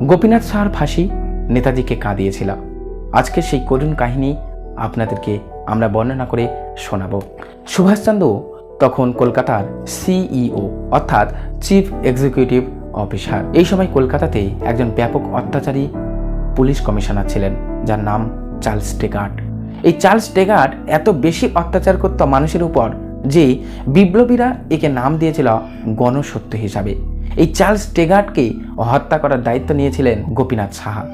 গোপীনাথ সাহার ফাঁসি নেতাজিকে কাঁদিয়েছিল। আজকে সেই করুণ কাহিনী আপনাদেরকে আমরা বর্ণনা করে শোনাবো। সুভাষচন্দ্র তখন কলকাতার সিইও, অর্থাৎ চিফ এক্সিকিউটিভ অফিসার এই সময় কলকাতাতে একজন ব্যাপক অত্যাচারী পুলিশ কমিশনার ছিলেন, যার নাম চার্লস টেগার্ট এই চার্লস টেগার্ট এত বেশি অত্যাচার করত মানুষের উপর যে বিপ্লবীরা একে নাম দিয়েছিল গণসত্য হিসাবে। এই চার্লস টেগার্টকে হত্যা করার দায়িত্ব নিয়েছিলেন গোপীনাথ সাহা।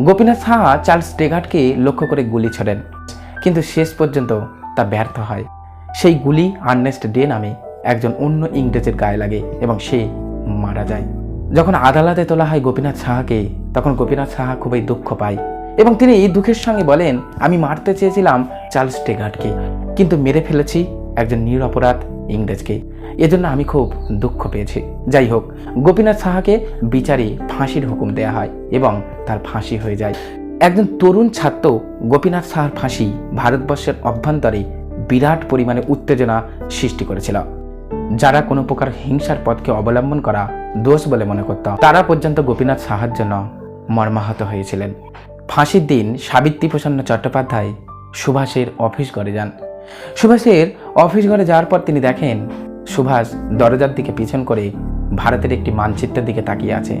গোপীনাথ সাহা চার্লস টেগার্টকে লক্ষ্য করে গুলি ছোড়েন কিন্তু শেষ পর্যন্ত তা ব্যর্থ হয়। সেই গুলি আর্নেস্ট ডে নামে একজন অন্য ইংরেজের গায়ে লাগে এবং সে মারা যায়। যখন আদালতে তোলা হয় গোপীনাথ সাহাকে, তখন গোপীনাথ সাহা খুবই দুঃখ পায় এবং তিনি এই দুঃখের সঙ্গে বলেন, আমি মারতে চেয়েছিলাম চার্লস টেগার্টকে কিন্তু মেরে ফেলেছি একজন নিরপরাধ ইংরেজকে। এজন্য আমি খুব দুঃখ পেয়েছি। যাই হোক, গোপীনাথ সাহাকে বিচারে ফাঁসির হুকুম দেয়া হয় এবং তার ফাঁসি হয়ে যায়। একজন তরুণ ছাত্র গোপীনাথ সাহার ফাঁসি ভারতবর্ষের অভ্যন্তরে বিরাট পরিমাণে উত্তেজনা সৃষ্টি করেছিল। যারা কোনো প্রকার হিংসার পথকে অবলম্বন করা দোষ বলে মনে করত, তারা পর্যন্ত গোপীনাথ সাহার জন্য মর্মাহত হয়েছিলেন। ফাঁসির দিন সাবিত্রী প্রসন্ন চট্টোপাধ্যায় সুভাষের অফিস ঘরে যান। সুভাষের অফিস ঘরে যাওয়ার পর তিনি দেখেন সুভাষ দরজার দিকে পিছন করে ভারতের একটি মানচিত্রের দিকে তাকিয়ে আছে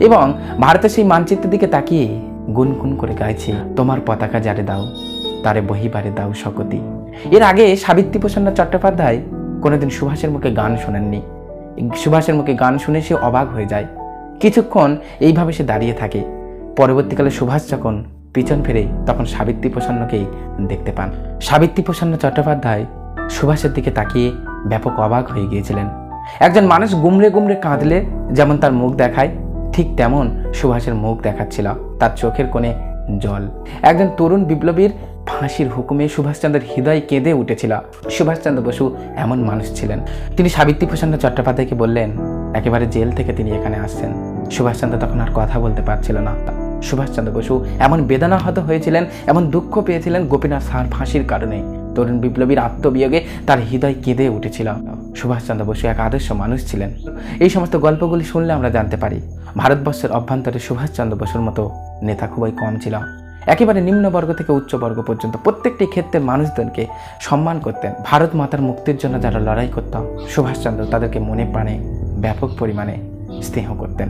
এবং ভারতের সেই মানচিত্রের দিকে তাকিয়ে গুনগুন করে গাইছে, তোমার পতাকা যারে দাও, তারে বহিবারে দাও শকতি। এর আগে সাবিত্রী প্রসন্ন চট্টোপাধ্যায় কোনোদিন সুভাষের মুখে গান শোনেননি। সুভাষের মুখে গান শুনে সে অবাক হয়ে যায়। কিছুক্ষণ এইভাবে সে দাঁড়িয়ে থাকে। পরবর্তীকালে সুভাষ যখন পিছন ফিরে তখন সাবিত্রী প্রসন্নকেই দেখতে পান। সাবিত্রী প্রসন্ন চট্টোপাধ্যায় সুভাষের দিকে তাকিয়ে ব্যাপক অবাক হয়ে গিয়েছিলেন। একজন মানুষ গুমড়ে গুমড়ে কাঁদলে যেমন তার মুখ দেখায়, ঠিক তেমন সুভাষের মুখ দেখাচ্ছিল তার চোখের কোণে জল। একজন তরুণ বিপ্লবীর ফাঁসির হুকুমে সুভাষচন্দ্রের হৃদয় কেঁদে উঠেছিল। সুভাষচন্দ্র বসু এমন মানুষ ছিলেন। তিনি সাবিত্রী প্রসন্ন চট্টোপাধ্যায়কে বললেন, একেবারে জেল থেকে তিনি এখানে আসছেন। সুভাষচন্দ্র তখন আর কথা বলতে পারছিল না। সুভাষচন্দ্র বসু এমন বেদনাহত হয়েছিলেন, এমন দুঃখ পেয়েছিলেন গোপীনাথ সাহার ফাঁসির কারণে। তরুণ বিপ্লবীর আত্মবিয়োগে তার হৃদয় কেঁদে উঠেছিল। সুভাষচন্দ্র বসু এক আদর্শ মানুষ ছিলেন। এই সমস্ত গল্পগুলি শুনলে আমরা জানতে পারি, ভারতবর্ষের অভ্যন্তরে সুভাষচন্দ্র বসুর মতো নেতা খুবই কম ছিল। একেবারে নিম্নবর্গ থেকে উচ্চবর্গ পর্যন্ত প্রত্যেকটি ক্ষেত্রে মানুষদেরকে সম্মান করতেন, ভারত মাতার মুক্তির জন্য যারা লড়াই করত, সুভাষচন্দ্র তাদেরকে মনে প্রাণে ব্যাপক পরিমাণে স্নেহ করতেন।